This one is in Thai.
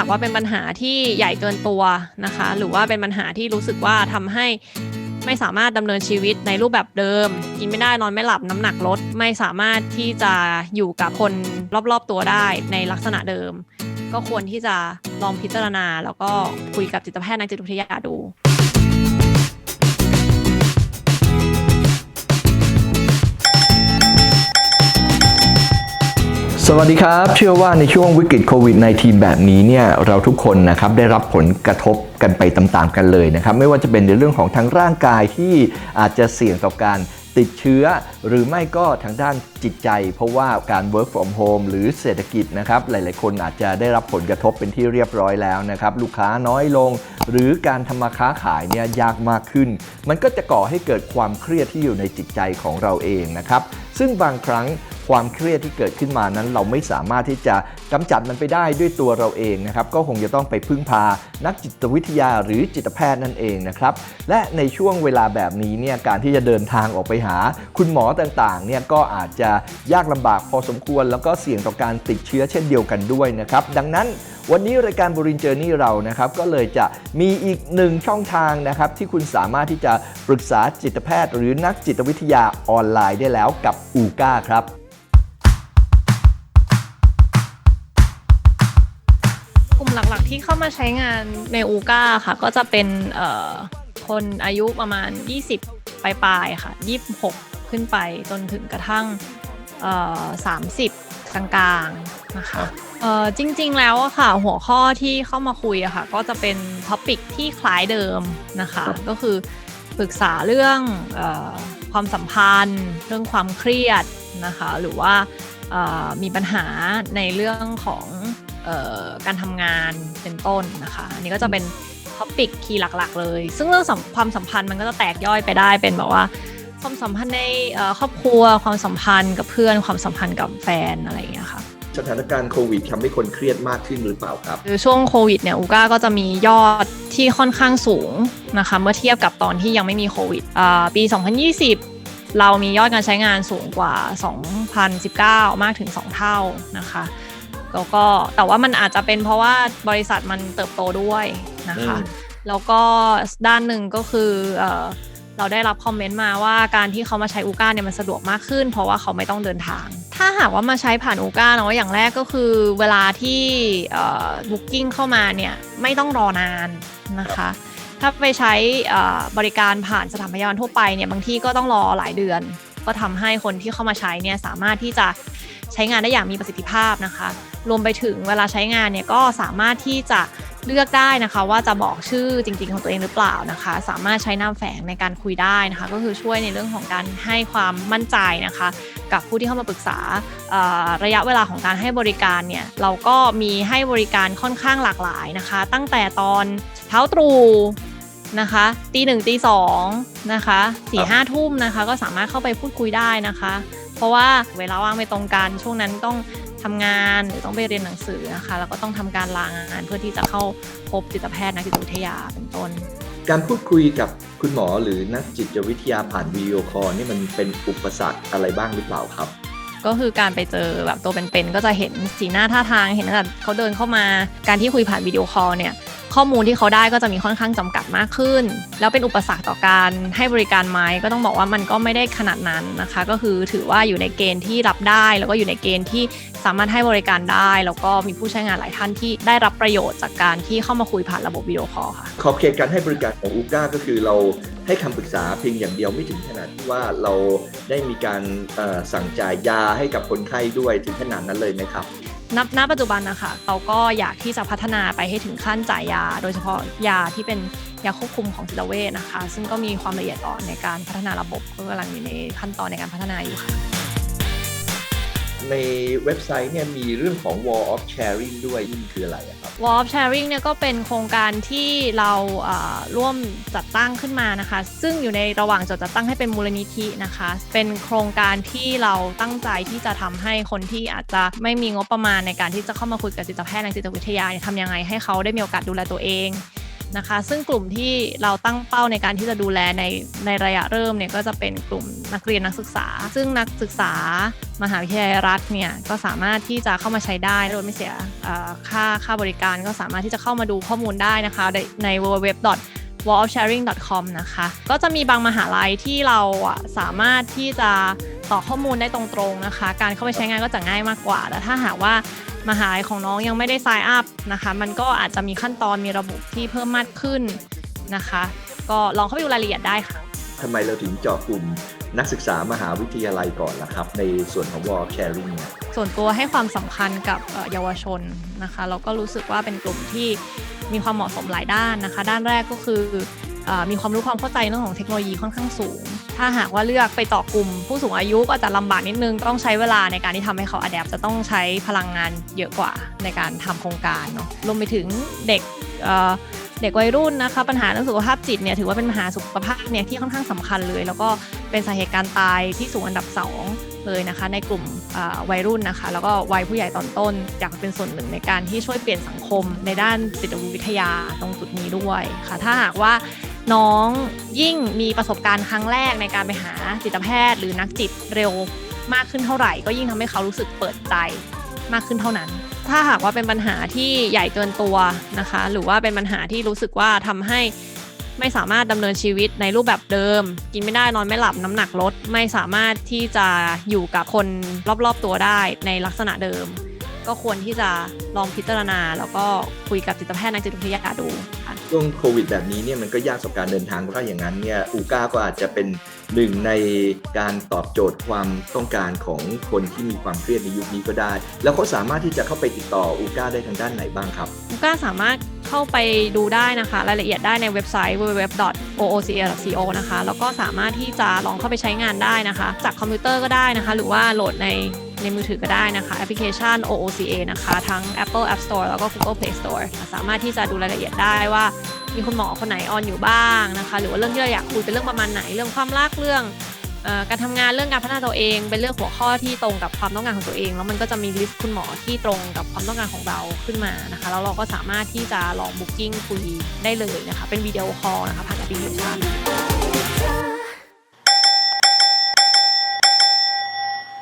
หากว่าเป็นปัญหาที่ใหญ่เกินตัวนะคะ หรือว่าเป็นปัญหาที่รู้สึกว่าทำให้ไม่สามารถดำเนินชีวิตในรูปแบบเดิม กินไม่ได้นอนไม่หลับน้ำหนักลด ไม่สามารถที่จะอยู่กับคนรอบๆตัวได้ในลักษณะเดิม ก็ควรที่จะลองพิจารณา แล้วก็คุยกับจิตแพทย์นักจิตวิทยาดู สวัสดีครับ เชื่อว่าในช่วงวิกฤตโควิด -19 แบบนี้เนี่ยเราทุกคนนะครับได้รับผลกระทบกันไปตามๆกันเลยนะครับ ไม่ว่าจะเป็นในเรื่องของทางร่างกายที่อาจจะเสี่ยงต่อการติดเชื้อ หรือไม่ก็ทางด้านจิตใจ เพราะว่าการ work from home หรือเศรษฐกิจนะครับหลายๆ คนอาจจะได้รับผลกระทบเป็นที่เรียบร้อยแล้วนะครับลูกค้าน้อยลง หรือการทำมาค้าขายเนี่ยยากมากขึ้น มันก็จะก่อให้เกิดความเครียดที่อยู่ในจิตใจของเราเองนะครับซึ่งบางครั้ง ความเครียดที่เกิดขึ้นมานั้น เราไม่สามารถที่จะกำจัดมันไปได้ด้วยตัวเราเองนะครับก็คงจะต้องไปพึ่งพานักจิตวิทยาหรือจิตแพทย์นั่นเองนะครับและในช่วงเวลาแบบนี้เนี่ยการที่จะเดินทางออกไปหา คุณหมอต่างๆเนี่ยก็อาจจะยากลำบากพอสมควร แล้วก็เสี่ยงต่อการติดเชื้อเช่นเดียวกันด้วยนะครับดังนั้นวันนี้รายการบรินเจอร์นี่เรานะครับก็เลยจะมีอีกหนึ่งช่องทางนะครับที่คุณสามารถที่จะปรึกษาจิตแพทย์ หรือนักจิตวิทยาออนไลน์ได้แล้วกับอูก้าครับ หลักๆที่เข้ามาใช้งานในอูก้าค่ะ ก็จะเป็นเอ่อคนอายุประมาณ 20 ปลายๆค่ะ 26 ขึ้นไปจนถึงกระทั่งเอ่อ30 กลางๆนะคะเอ่อจริงๆแล้วอะค่ะ หัวข้อที่เข้ามาคุยอะค่ะ ก็จะเป็นท็อปิกที่คล้ายเดิมนะคะ ก็คือปรึกษาเรื่องเออความสัมพันธ์ เรื่องความเครียดนะคะ หรือว่าเอ่อมีปัญหาในเรื่องของเอ่อ การทำงานเป็นต้นนะคะ อันนี้ก็จะเป็นท็อปิกคีย์หลักๆ เลย ซึ่งเรื่องสัมความสัมพันธ์มันก็จะแตกย่อยไปได้เป็นแบบว่า ความสัมพันธ์ในเอ่อครอบครัว ความสัมพันธ์กับเพื่อน ความสัมพันธ์กับแฟนอะไรอย่างเงี้ยค่ะสถานการณ์โควิดทำให้คนเครียดมากขึ้นหรือเปล่าครับคือช่วงโควิดเนี่ยอูก้าก็จะมียอดที่ค่อนข้างสูงนะคะเมื่อเทียบกับตอนที่ยังไม่มีโควิดอ่าปี 2020 เรามียอดการใช้งานสูงกว่า 2019 มากถึง 2 เท่านะคะ แล้วก็แต่ว่ามันอาจจะเป็นเพราะว่าบริษัทมันเติบโตด้วยนะคะอืมแล้วก็ด้านหนึ่งก็คือเอ่อเราได้รับคอมเมนต์มาว่าการที่เขามาใช้อูก้าเนี่ยมันสะดวกมากขึ้น เพราะว่าเขาไม่ต้องเดินทาง ถ้าหากว่ามาใช้ผ่านอูก้าเนาะอย่างแรกก็คือเวลาที่บุ๊กิ้งเข้ามาเนี่ยไม่ต้องรอนานนะคะ ถ้าไปใช้เอ่อบริการผ่านสถานพยาบาลทั่วไปเนี่ยบางที่ก็ต้องรอหลายเดือน ก็ทำให้คนที่เข้ามาใช้เนี่ยสามารถที่จะใช้งานได้อย่างมีประสิทธิภาพนะคะ รวมไปถึงเวลาใช้งานเนี่ยก็สามารถที่จะเลือกได้นะคะว่าจะบอกชื่อจริง ๆ ของตัวเองหรือเปล่านะคะ สามารถใช้นามแฝงในการคุยได้นะคะ ก็คือช่วยในเรื่องของการให้ความมั่นใจนะคะ กับผู้ที่เข้ามาปรึกษาระยะเวลาของการให้บริการเนี่ยเราก็มีให้บริการค่อนข้างหลากหลายนะคะ ตั้งแต่ตอนเช้าตรูนะคะตีหนึ่งตีสองนะคะสี่ห้าทุ่มนะคะ ก็สามารถเข้าไปพูดคุยได้นะคะ เพราะว่าเวลาว่างไม่ตรงกันช่วงนั้นต้อง ทำงานหรือต้องไปเรียนหนังสือนะคะแล้วก็ต้องทำการลางานเพื่อที่จะเข้าพบจิตแพทย์นักจิตวิทยาเป็นต้น การพูดคุยกับคุณหมอหรือนักจิตวิทยาผ่านวิดีโอคอลนี่มันเป็นอุปสรรคอะไรบ้างหรือเปล่าครับ ก็คือการไปเจอแบบตัวเป็นๆก็จะเห็นสีหน้าท่าทางเห็นตั้งแต่เขาเดินเข้ามาการที่คุยผ่านวิดีโอคอลเนี่ย ข้อมูลที่เขาได้ก็จะมีค่อนข้างจำกัดมากขึ้น แล้วเป็นอุปสรรคต่อการให้บริการไหมก็ต้องบอกว่ามันก็ไม่ได้ขนาดนั้นนะคะ ก็คือถือว่าอยู่ในเกณฑ์ที่รับได้ แล้วก็อยู่ในเกณฑ์ที่สามารถให้บริการได้ แล้วก็มีผู้ใช้งานหลายท่านที่ได้รับประโยชน์จากการที่เข้ามาคุยผ่านระบบวิดีโอคอลค่ะขอบเขตการให้บริการของอูก้าก็คือเราให้คำปรึกษาเพียงอย่างเดียวไม่ถึงขนาดที่ว่าเราได้มีการสั่งจ่ายยาให้กับคนไข้ด้วยถึงขนาดนั้นเลยไหมครับ ณณปัจจุบันนะคะเราก็อยากที่จะพัฒนาไปให้ถึงขั้นจ่ายยา โดยเฉพาะยาที่เป็นยาควบคุมของจิตเวชนะคะ ซึ่งก็มีความละเอียดอ่อนในการพัฒนาระบบก็กำลังอยู่ในขั้นตอนในการพัฒนาอยู่ค่ะ ในเว็บไซต์เนี่ยมีเรื่องของ wall of sharing ด้วยนี่คืออะไรครับ Wall of Sharing เนี่ยก็เป็นโครงการที่เราร่วมจัดตั้งขึ้นมานะคะ ซึ่งอยู่ในระหว่างจดจัดตั้งให้เป็นมูลนิธินะคะ เป็นโครงการที่เราตั้งใจที่จะทำให้คนที่อาจจะไม่มีงบประมาณในการที่จะเข้ามาคุยกับจิตแพทย์ในจิตวิทยาเนี่ยทำยังไงให้เขาได้มีโอกาสดูแลตัวเอง นะคะ ซึ่งกลุ่มที่เราตั้งเป้าในการที่จะดูแลในในระยะเริ่มเนี่ยก็จะเป็นกลุ่มนักเรียนนักศึกษา ซึ่งนักศึกษามหาวิทยาลัยรัฐเนี่ยก็สามารถที่จะเข้ามาใช้ได้โดยไม่เสียค่าค่าบริการก็สามารถที่จะเข้ามาดูข้อมูลได้นะคะใน www wallofsharing.com นะคะ ก็จะมีบางมหาลัยที่เราสามารถที่จะ ต่อข้อมูลได้ตรงๆนะคะ การเข้าไปใช้งานก็จะง่ายมากกว่า แต่ถ้าหากว่ามหาลัยของน้องยังไม่ได้ sign up นะคะ มันก็อาจจะมีขั้นตอนมีระบบที่เพิ่มมากขึ้นนะคะ ก็ลองเข้าไปดูรายละเอียดได้ค่ะทำไมเราถึงเจาะกลุ่มนักศึกษามหาวิทยาลัยก่อนล่ะครับ ในส่วนของ Wall Sharing เนี่ยส่วนตัวให้ความสำคัญกับเอ่อเยาวชนนะคะ เราก็รู้สึกว่าเป็นกลุ่มที่มีความเหมาะสมหลายด้านนะคะ ด้านแรกก็คือเออ มีความรู้ความเข้าใจเรื่องของเทคโนโลยีค่อนข้างสูง ถ้าหากว่าเลือกไปเจาะกลุ่ม ผู้สูงอายุก็อาจจะลำบากนิดนึง ต้องใช้เวลาในการที่ทำให้เขาอัดแอปจะต้องใช้พลังงานเยอะกว่าในการทำโครงการเนาะรวมไปถึงเด็กเด็กวัยรุ่นนะคะปัญหาเรื่องสุขภาพจิตเนี่ยถือว่าเป็นปัญหาสุขภาพเนี่ยที่ค่อนข้างสำคัญเลย แล้วก็เป็นสาเหตุการตายที่สูงอันดับสองเลยนะคะ ในกลุ่มวัยรุ่นนะคะ แล้วก็วัยผู้ใหญ่ตอนต้นอยากเป็นส่วนหนึ่งในการที่ช่วยเปลี่ยนสังคมในด้านจิตวิทยาตรงจุดนี้ด้วยค่ะ ถ้าหากว่า น้องยิ่งมีประสบการณ์ครั้งแรกในการไปหาจิตแพทย์ หรือนักจิตเร็วมากขึ้นเท่าไหร่ ก็ยิ่งทำให้เขารู้สึกเปิดใจมากขึ้นเท่านั้น ถ้าหากว่าเป็นปัญหาที่ใหญ่เกินตัวนะคะ หรือว่าเป็นปัญหาที่รู้สึกว่าทำให้ไม่สามารถดำเนินชีวิตในรูปแบบเดิม กินไม่ได้นอนไม่หลับน้ำหนักลด ไม่สามารถที่จะอยู่กับคนรอบๆตัวได้ในลักษณะเดิม ก็ควรที่จะลองพิจารณา แล้วก็คุยกับจิตแพทย์นักจิตวิทยาดู ช่วงโควิดแบบนี้เนี่ยมันก็ยากต่อการเดินทางเพราะอย่างนั้นเนี่ยอูก้าก็อาจจะเป็นหนึ่งในการตอบโจทย์ความต้องการของคนที่มีความเครียดในยุคนี้ก็ได้ แล้วเขาสามารถที่จะเข้าไปติดต่ออูก้าได้ทางด้านไหนบ้างครับลูก้าสามารถเข้าไปดูได้นะคะ รายละเอียดได้ในเว็บไซต์ www.ooca.co นะคะ แล้วก็สามารถที่จะลองเข้าไปใช้งานได้นะคะ จากคอมพิวเตอร์ก็ได้นะคะ หรือว่าโหลดใน ในมือถือก็ได้นะคะ แอปพลิเคชัน OOCA นะคะ ทั้ง Apple App Store แล้วก็ Google Play Store สามารถที่จะดูรายละเอียดได้ว่ามีคุณหมอคนไหนออนอยู่บ้างนะคะ หรือว่าเรื่องที่เราอยากคุยเป็นเรื่องประมาณไหน เรื่องความรักเรื่องอการทำงานเรื่องการพัฒนาตัวเอง เป็นเรื่องหัวข้อที่ตรงกับความต้องการของตัวเอง แล้วมันก็จะมีลิสต์คุณหมอที่ตรงกับความต้องการของเราขึ้นมานะคะแล้วเราก็สามารถที่จะลองบุ๊กิ้งคุยได้เลยนะคะเป็นวิดีโอคอลนะคะผ่านแอปพลิเคชัน